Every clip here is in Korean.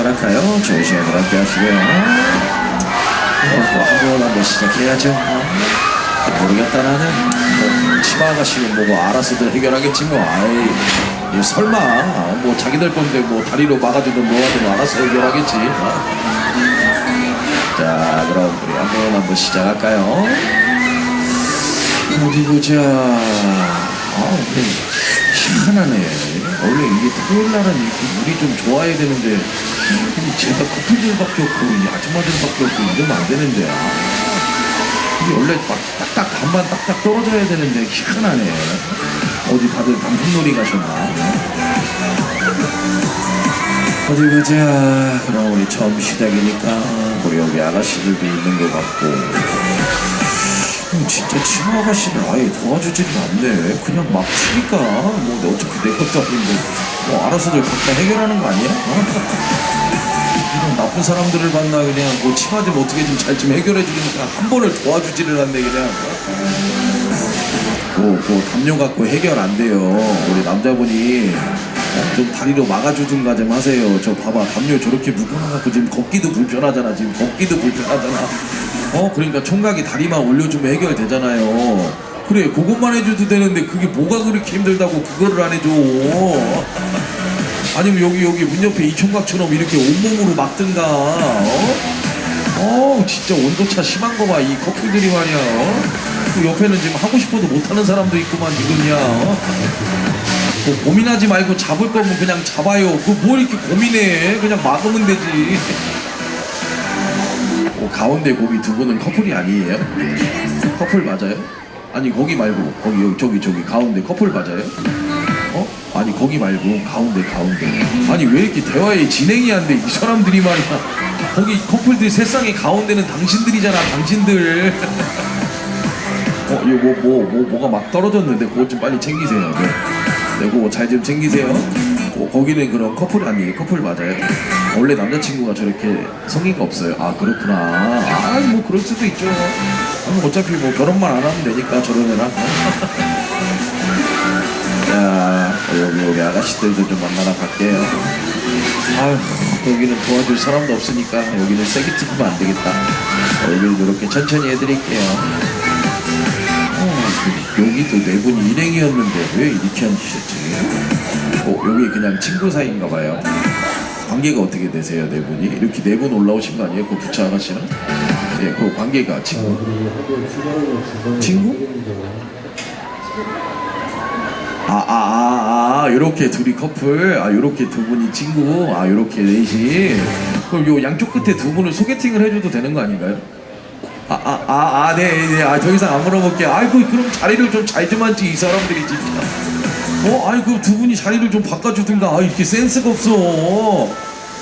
해결할까요? 좋은 시간을 함께 하시고요. 또한번 한번 시작해야죠. 어? 모르겠다 나는 뭐 치마 아가씨는 뭐, 뭐 알아서들 해결하겠지 뭐 아이 이 설마 어, 뭐 자기들 건데 뭐 다리로 막아주든 뭐하든 알아서 해결하겠지 어? 자 그럼 우리 한번 한번 시작할까요? 어디 보자 아 근데 희한하네 원래 이게 토요일 날은 이렇게 물이 좀 좋아야 되는데 제가 커플들밖에 없고 이 아줌마들밖에 없고 이러면 안 되는데 아. 이게 원래 막 딱딱 반반 딱딱 떨어져야 되는데 희한하네. 어디 다들 단풍놀이 가셨나? 어디 보자. 그럼 우리 처음 시작이니까 우리 여기 아가씨들도 있는 것 같고. 음, 진짜 치마 아가씨를 아예 도와주질 않네. 그냥 막 치니까 뭐 어차피 내 것도 아닌데 뭐 알아서들 각자 해결하는 거 아니야? 어? 이런 나쁜 사람들을 만나 그냥 뭐 치마 좀 어떻게 좀 잘 좀 해결해 주니까 한 번을 도와주지를 않네 그냥. 뭐, 뭐 담요 갖고 해결 안 돼요. 우리 남자분이 어, 좀 다리로 막아주든가 좀 하세요. 저 봐봐 담요 저렇게 묶어놔갖고 지금 걷기도 불편하잖아 지금 걷기도 불편하잖아. 어? 그러니까 총각이 다리만 올려주면 해결되잖아요. 그래 그것만 해줘도 되는데 그게 뭐가 그렇게 힘들다고 그거를 안 해줘 아니면 여기 여기 문 옆에 이 총각처럼 이렇게 온몸으로 막든가 어? 어 진짜 온도차 심한 거 봐 이 커플들이 말이야 어? 그 옆에는 지금 하고 싶어도 못하는 사람도 있구만 지금이야 어? 뭐 고민하지 말고 잡을 거면 그냥 잡아요 그뭐 이렇게 고민해 그냥 막으면 되지 어, 가운데 거기 두 분은 커플이 아니에요? 커플 맞아요? 아니 거기 말고 거기 여기 저기 저기 가운데 커플 맞아요? 어? 아니 거기 말고 가운데 가운데. 아니 왜 이렇게 대화에 진행이 안 돼? 이 사람들이 말이야. 거기 커플들 세상에 가운데는 당신들이잖아 당신들. 어 이거 뭐 뭐 뭐 뭐, 가 막 떨어졌는데 그거 좀 빨리 챙기세요. 네, 네 그거 잘좀 챙기세요. 어, 거기는 그럼 커플 아니에요. 커플 맞아요? 원래 남자친구가 저렇게 성의가 없어요. 아 그렇구나. 아 뭐 그럴 수도 있죠. 아, 어차피 뭐 결혼만 안 하면 되니까 저런 애랑 자, 여기 우리 아가씨들도 좀 만나러 갈게요. 아휴, 여기는 도와줄 사람도 없으니까 여기는 세게 찍으면 안 되겠다. 여기를 이렇게 천천히 해드릴게요. 어, 그, 여기도 네 분이 일행이었는데 왜 이렇게 앉으셨지? 어, 여기 그냥 친구 사이인가 봐요. 관계가 어떻게 되세요, 네 분이? 이렇게 네 분 올라오신 거 아니에요? 그 부처 아가씨는? 예, 그 관계가 친구? 친구? 아, 아, 아, 아, 요렇게 둘이 커플, 아, 요렇게 두 분이 친구, 아, 요렇게 넷이. 그럼 요 양쪽 끝에 두 분을 소개팅을 해줘도 되는 거 아닌가요? 아, 아, 아, 아, 네, 네, 아, 더 이상 안 물어볼게요. 아이고, 그럼 자리를 좀 잘좀 앉지, 이 사람들이 진짜. 어, 아이고, 두 분이 자리를 좀 바꿔주든가. 아, 이렇게 센스가 없어.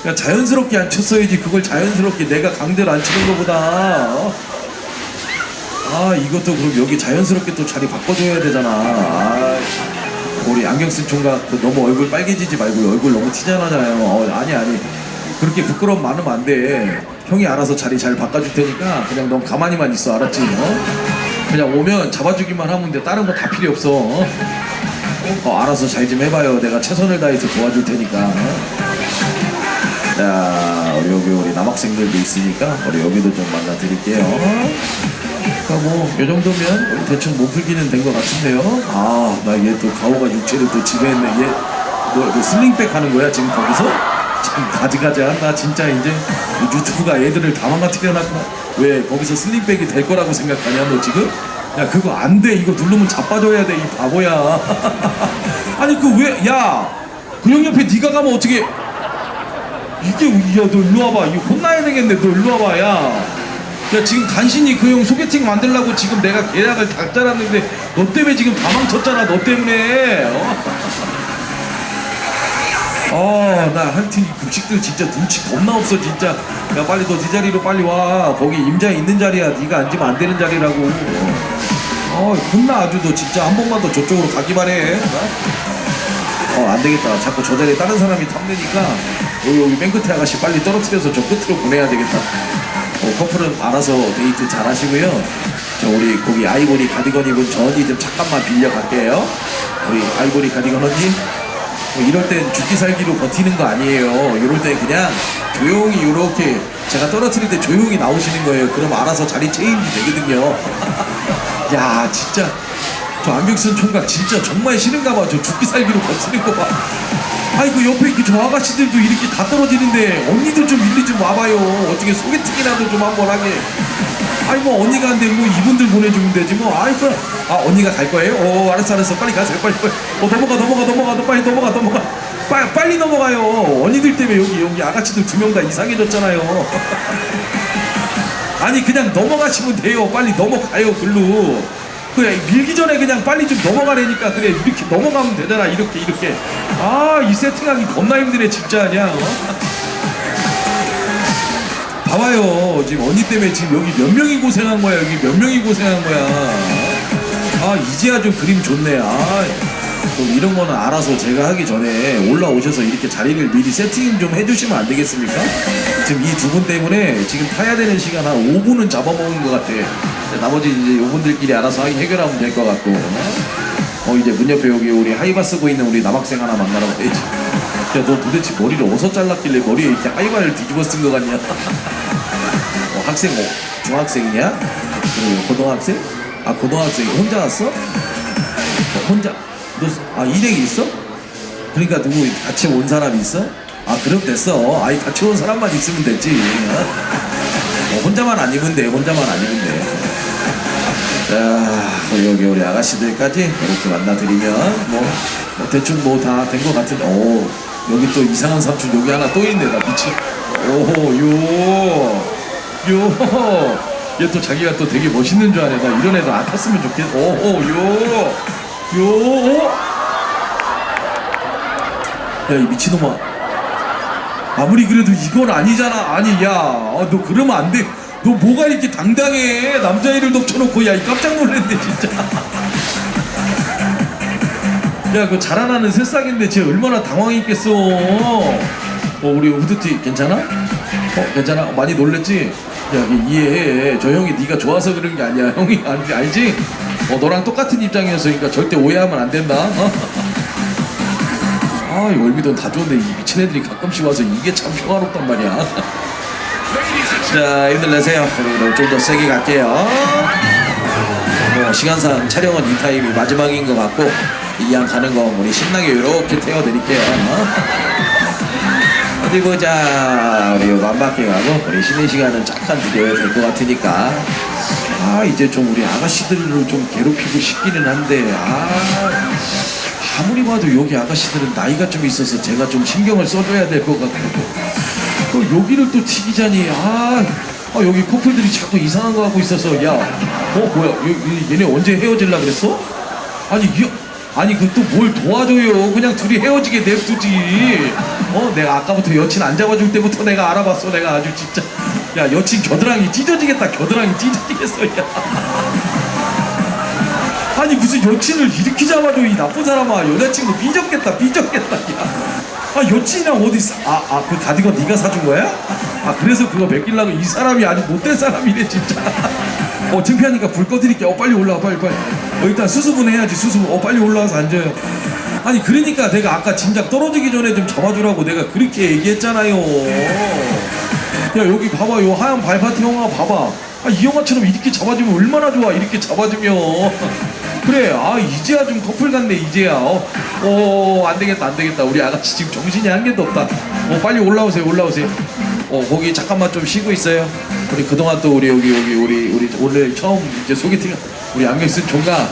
그냥 자연스럽게 앉혔어야지. 그걸 자연스럽게 내가 강제로 앉히는 것보다. 어? 아 이것도 그럼 여기 자연스럽게 또 자리 바꿔줘야 되잖아 아, 우리 안경 쓴 총각 그 너무 얼굴 빨개지지 말고 얼굴 너무 티잖아요. 어, 아니 아니. 그렇게 부끄러움 많으면 안 돼. 형이 알아서 자리 잘 바꿔줄 테니까 그냥 넌 가만히만 있어 알았지? 어? 그냥 오면 잡아주기만 하면 돼. 다른 거 다 필요 없어. 어? 어, 알아서 잘 좀 해봐요. 내가 최선을 다해서 도와줄 테니까. 어? 자 우리 여기 우리 남학생들도 있으니까 우리 여기도 좀 만나 드릴게요. 그러니까 뭐이 정도면 우리 대충 몸 풀기는 된 것 같은데요. 아 나 얘 또 가오가 육체를 또 지배했네. 얘 뭐 그 슬링백 하는 거야 지금 거기서? 참 가지가지야. 나 진짜 이제 이 유튜브가 애들을 다 망가뜨려 놨구나. 왜 거기서 슬링백이 될 거라고 생각하냐 너 지금? 야 그거 안 돼. 이거 누르면 자빠져야 돼. 이 바보야. 아니 그 왜? 야. 그 형 옆에 네가 가면 어떻게? 이게 야 너 일로 와봐. 이거 혼나야 되겠네. 너 일로 와봐. 야. 야 지금 간신히 그 형 소개팅 만들려고 지금 내가 계약을 다 짜놨는데 너 때문에 지금 다 망쳤잖아 너 때문에. 어? 아나 하여튼 이 급식들 진짜 눈치 겁나 없어 진짜. 야 빨리 너 네 자리로 빨리 와. 거기 임자 있는 자리야. 네가 앉으면 안 되는 자리라고. 어 혼나 아주 너 진짜 한 번만 더 저쪽으로 가기만 해 어, 안 되겠다. 자꾸 저 자리에 다른 사람이 탐내니까 여기, 여기 맨 끝에 아가씨 빨리 떨어뜨려서 저 끝으로 보내야 되겠다. 어, 커플은 알아서 데이트 잘 하시고요. 저 우리 거기 아이보리 가디건 입은 저 언니 좀 잠깐만 빌려 갈게요. 우리 아이보리 가디건 언니. 뭐 이럴 땐 죽기 살기로 버티는 거 아니에요. 이럴 때 그냥 조용히 이렇게 제가 떨어뜨릴 때 조용히 나오시는 거예요. 그럼 알아서 자리 체인지 되거든요. 야 진짜 저 안경 쓴 총각 진짜 정말 싫은가 봐. 저 죽기 살기로 버티는 거 봐. 아이고 옆에 이렇게 저 아가씨들도 이렇게 다 떨어지는데 언니들 좀 일리 좀 와봐요. 어떻게 소개팅이라도 좀 한번 하게. 아이 뭐 언니가 한데 뭐 이분들 보내주면 되지 뭐. 아이고 아 언니가 갈 거예요? 어 알았어 알았어 빨리 가세요 빨리 빨리. 어 넘어가 넘어가 넘어가 너 빨리 넘어가 넘어가. 빨리 빨리 넘어가요. 언니들 때문에 여기 여기 아가씨들 두 명 다 이상해졌잖아요. 아니 그냥 넘어가시면 돼요. 빨리 넘어가요 글로. 그래 밀기 전에 그냥 빨리 좀 넘어가라니까 그래 이렇게 넘어가면 되잖아 이렇게 이렇게. 아 이 세팅하기 겁나 힘드네 진짜 그냥 어? 봐봐요. 지금 언니 때문에 지금 여기 몇 명이 고생한 거야 여기 몇 명이 고생한 거야. 아 이제야 좀 그림 좋네. 아 좀 이런 거는 알아서 제가 하기 전에 올라오셔서 이렇게 자리를 미리 세팅 좀 해주시면 안 되겠습니까? 지금 이 두 분 때문에 지금 타야 되는 시간 한 5분은 잡아먹은 것 같아 나머지 이제 이분들끼리 알아서 해결하면 될 것 같고 어 이제 문 옆에 여기 우리 하이바 쓰고 있는 우리 남학생 하나 만나러 가야지 야 너 도대체 머리를 어디서 잘랐길래 머리에 이렇게 하이바를 뒤집어 쓴거 같냐 어, 학생 뭐 중학생이냐? 그리고 고등학생? 아 고등학생 혼자 왔어? 어, 혼자 너 아 일행이 있어? 그러니까 누구 같이 온 사람이 있어? 아 그럼 됐어 아이 같이 온 사람만 있으면 됐지 어, 혼자만 아니면 돼 혼자만 아니면 돼 자, 여기 우리 아가씨들까지 이렇게 만나드리면 뭐, 뭐 대충 뭐 다 된 것 같은데, 오 여기 또 이상한 삼촌 여기 하나 또 있네 나 미치. 오요 요. 얘 또 자기가 또 되게 멋있는 줄 아네. 나 이런 애도 안 탔으면 좋겠. 오호 요. 요. 야 이 미친놈아. 아무리 그래도 이건 아니잖아. 아니 야, 어, 너 그러면 안 돼. 너 뭐가 이렇게 당당해? 남자애를 덮쳐놓고 야, 이 깜짝 놀랐네 진짜. 야, 그 자라나는 새싹인데 쟤 얼마나 당황했겠어. 어, 우리 후드티 괜찮아? 어, 괜찮아? 어, 많이 놀랬지? 야, 이- 이해해. 저 형이 네가 좋아서 그런 게 아니야. 형이 알, 알지? 어, 너랑 똑같은 입장이었으니까 절대 오해하면 안 된다. 어? 아, 이 월미돈 다 좋은데 이 미친 애들이 가끔씩 와서 이게 참 평화롭단 말이야. 자, 힘들 내세요. 그리고 좀더 세게 갈게요. 뭐 시간상 촬영은 이 타임이 마지막인 것 같고 이양 가는 거 우리 신나게 이렇게 태워드릴게요. 어디 보자. 우리 만바퀴 가고 우리 쉬는 시간은 잠깐 드려야 될 것 같으니까. 아 이제 좀 우리 아가씨들을 좀 괴롭히고 싶기는 한데 아 아무리 봐도 여기 아가씨들은 나이가 좀 있어서 제가 좀 신경을 써줘야 될 것 같고 또 여기를 또 튀기자니 아, 아, 여기 커플들이 자꾸 이상한 거 하고 있어서 야 어 뭐야 여, 이- 얘네 언제 헤어질라 그랬어? 아니 이, 아니 그 또 뭘 도와줘요? 그냥 둘이 헤어지게 냅두지. 어 내가 아까부터 여친 안 잡아줄 때부터 내가 알아봤어 내가 아주 진짜 야 여친 겨드랑이 찢어지겠다 겨드랑이 찢어지겠어 야. 아니 무슨 여친을 잡아줘 이 나쁜 사람아 여자친구 삐졌겠다 삐졌겠다 야. 아 여친이랑 어디 있어? 아아 그 가디건 네가 사준 거야? 아 그래서 그거 맡기려고 이 사람이 아주 못된 사람이네 진짜. 어 창피하니까 불 꺼드릴게. 어 빨리 올라와 빨리 빨리. 어 일단 수습은 해야지 수습 어 빨리 올라와서 앉아요. 아니 그러니까 내가 아까 진작 떨어지기 전에 좀 잡아주라고 내가 그렇게 얘기했잖아요 야 여기 봐봐. 요 하얀 발파티 형아 봐봐. 아, 이 영화처럼 이렇게 잡아주면 얼마나 좋아 이렇게 잡아주면. 그래. 아 이제야 좀 커플 같네 이제야. 어, 어 안되겠다 안되겠다. 우리 아가씨 지금 정신이 한 개도 없다. 어 빨리 올라오세요 올라오세요. 어 거기 잠깐만 좀 쉬고 있어요. 우리 그동안 또 우리 여기 여기 우리 우리 오늘 처음 이제 소개팅 우리 안경 쓴 종가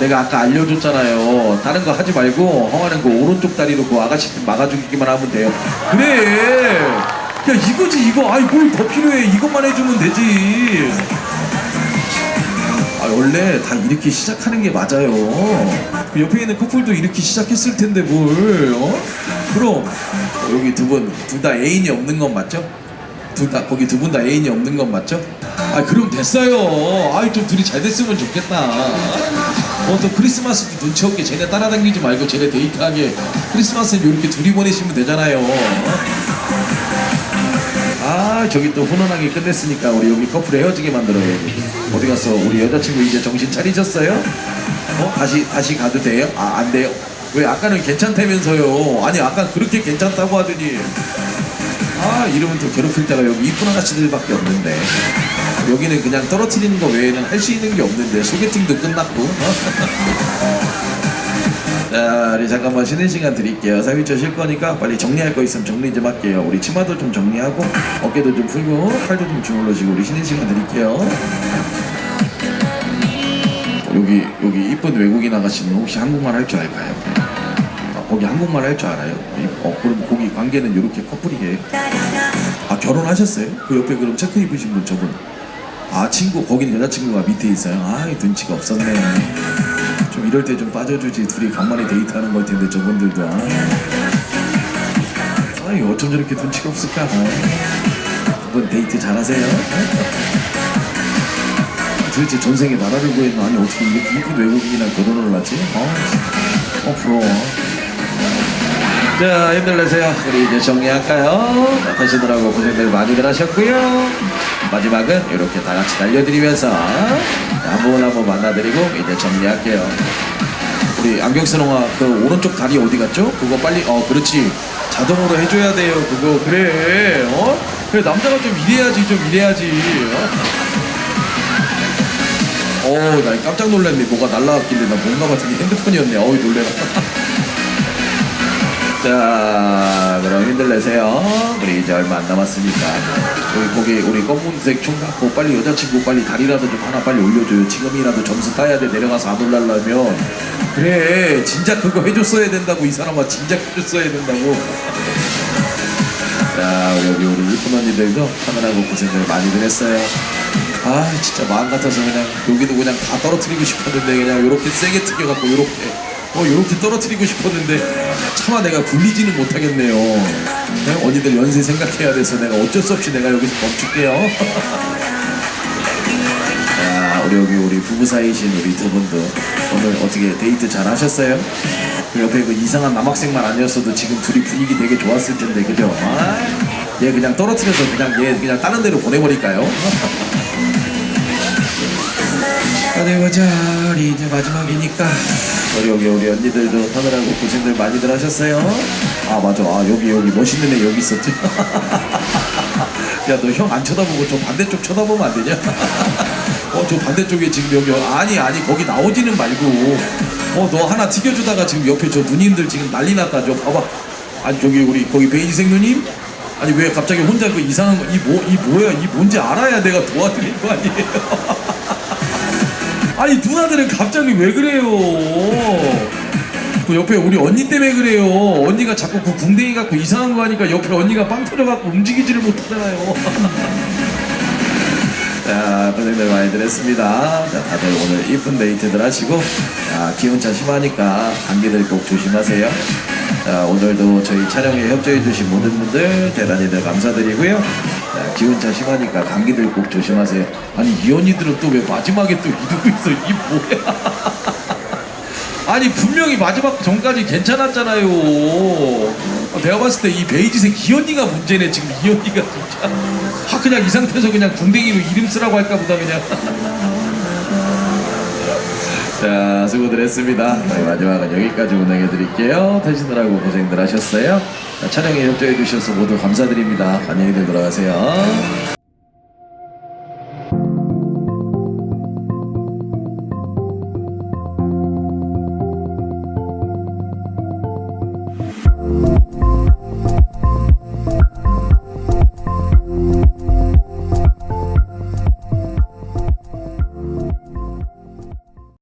내가 아까 알려줬잖아요. 다른 거 하지 말고 허하는 거 오른쪽 다리로 그 아가씨 막아주기만 하면 돼요. 그래 야 이거지 이거. 아이 뭘 더 필요해. 이것만 해주면 되지. 아 원래 다 이렇게 시작하는 게 맞아요. 그 옆에 있는 커플도 이렇게 시작했을 텐데 뭘 어? 그럼 여기 두 분 둘 다 애인이 없는 건 맞죠? 둘 다 거기 두 분 다 애인이 없는 건 맞죠? 아 그럼 됐어요. 아이 좀 둘이 잘 됐으면 좋겠다. 어또 크리스마스도 눈치 없게 쟤네 따라다니지 말고 쟤네 데이트하게 크리스마스는 이렇게 둘이 보내시면 되잖아요 아 저기 또 훈훈하게 끝냈으니까 우리 여기 커플 헤어지게 만들어야지 어디 갔어 우리 여자친구 이제 정신 차리셨어요? 어 다시 다시 가도 돼요? 아 안 돼요. 왜 아까는 괜찮다면서요? 아니 아까 그렇게 괜찮다고 하더니. 아 이러면 또 괴롭힐 때가 여기 이쁜 아가씨들밖에 없는데. 여기는 그냥 떨어뜨리는 거 외에는 할 수 있는 게 없는데 소개팅도 끝났고 자 우리 잠깐만 쉬는 시간 드릴게요. 3일째 쉴 거니까 빨리 정리할 거 있으면 정리 좀 할게요. 우리 치마도 좀 정리하고 어깨도 좀 풀고 팔도 좀 주물러주고 우리 쉬는 시간 드릴게요. 여기 여기 이쁜 외국인 아가씨는 혹시 한국말 할 줄 알까요? 아, 거기 한국말 할 줄 알아요? 이- 어 그럼 거기 관계는 이렇게 커플이게. 아 결혼하셨어요? 그 옆에 그럼 체크 입으신 분 저분? 아 친구 거기는 여자친구가 밑에 있어요? 아 눈치가 없었네 좀 이럴 때 좀 빠져주지 둘이 간만에 데이트하는 걸 텐데 저분들도. 아 아이 어쩜 저렇게 눈치가 없을까? 두분 데이트 잘하세요? 도대체 전생에 나라를 구했나 아니 어떻게 이렇게 외국인이랑 결혼을 하지? 어, 어 부러워 자 힘들내세요. 우리 이제 정리할까요? 나타시느라고 고생들 많이들 하셨고요. 마지막은 이렇게 다 같이 날려드리면서 한분한분 만나드리고 이제 정리할게요. 우리 안경 쓰는 그 오른쪽 다리 어디 갔죠? 그거 빨리 어 그렇지. 자동으로 해줘야 돼요 그거. 그래 어? 그래 남자가 좀 이래야지 좀 이래야지 어? 어나 깜짝 놀랐네. 뭐가 날라왔길래 나 뭔가 봤더니 핸드폰이었네. 어이 놀래라 자 그럼 힘들 내세요. 우리 이제 얼마 안 남았으니까. 우리 거기 우리 검은색 총 갖고 빨리 여자친구 빨리 다리라도 좀 하나 빨리 올려줘요. 지금이라도 점수 따야 돼. 내려가서 안 올라려면. 그래 진작 그거 해줬어야 된다고 이 사람아. 진작 해줬어야 된다고. 자 여기 우리 이쁜 언니들도 하느라고 고생을 많이들 했어요. 아 진짜 마음 같아서 그냥 여기도 그냥 다 떨어뜨리고 싶었는데 그냥 요렇게 세게 튀겨갖고 요렇게 어 요렇게 떨어뜨리고 싶었는데 차마 내가 굴리지는 못하겠네요 네? 언니들 연세 생각해야 돼서 내가 어쩔 수 없이 내가 여기서 멈출게요 자 우리 여기 우리 부부 사이신 우리 두 분도 오늘 어떻게 데이트 잘 하셨어요? 그 옆에 그 이상한 남학생만 아니었어도 지금 둘이 분위기 되게 좋았을 텐데 그죠? 아, 얘 그냥 떨어뜨려서 그냥 얘 그냥 다른 데로 보내버릴까요? 어디 보자 우리 이제 마지막이니까. 우리 여기 우리 언니들도 하느라고 고생들 많이들 하셨어요. 아 맞아. 아 여기 여기 멋있는 애 여기 있었지. 야 너 형 안 쳐다보고 저 반대쪽 쳐다보면 안 되냐? 어 저 반대쪽에 지금 여기 아니 아니 거기 나오지는 말고. 어 너 하나 튀겨주다가 지금 옆에 저 누님들 지금 난리 났다. 저 봐봐. 아니 저기 우리 거기 베이지색 누님? 아니 왜 갑자기 혼자 그 이상한 거 이 뭐 이 뭐야? 이 뭔지 알아야 내가 도와드릴 거 아니에요 아니 누나들은 갑자기 왜 그래요? 그 옆에 우리 언니 때문에 그래요. 언니가 자꾸 그 궁뎅이 갖고 이상한 거 하니까 옆에 언니가 빵 터져갖고 움직이지를 못하잖아요. 자, 고생들 많이들 했습니다. 자, 다들 오늘 이쁜 데이트들 하시고, 자, 기온차 심하니까 감기들 꼭 조심하세요. 자, 오늘도 저희 촬영에 협조해주신 모든 분들 대단히들 감사드리고요. 자, 기온차 심하니까 감기들 꼭 조심하세요. 아니, 이 언니들은 또 왜 마지막에 또 이러고 있어? 이 뭐야? 아니 분명히 마지막 전까지 괜찮았잖아요. 어, 내가 봤을 때 이 베이지색 이 언니가 문제네 지금 이 언니가 진짜. 아 그냥 이 상태에서 그냥 궁뎅이로 이름 쓰라고 할까 보다 그냥. 자 수고들 했습니다. 저희 마지막은 여기까지 운행해 드릴게요. 타시느라고 고생들 하셨어요. 자, 촬영에 협조해 주셔서 모두 감사드립니다. 안녕히들 돌아가세요.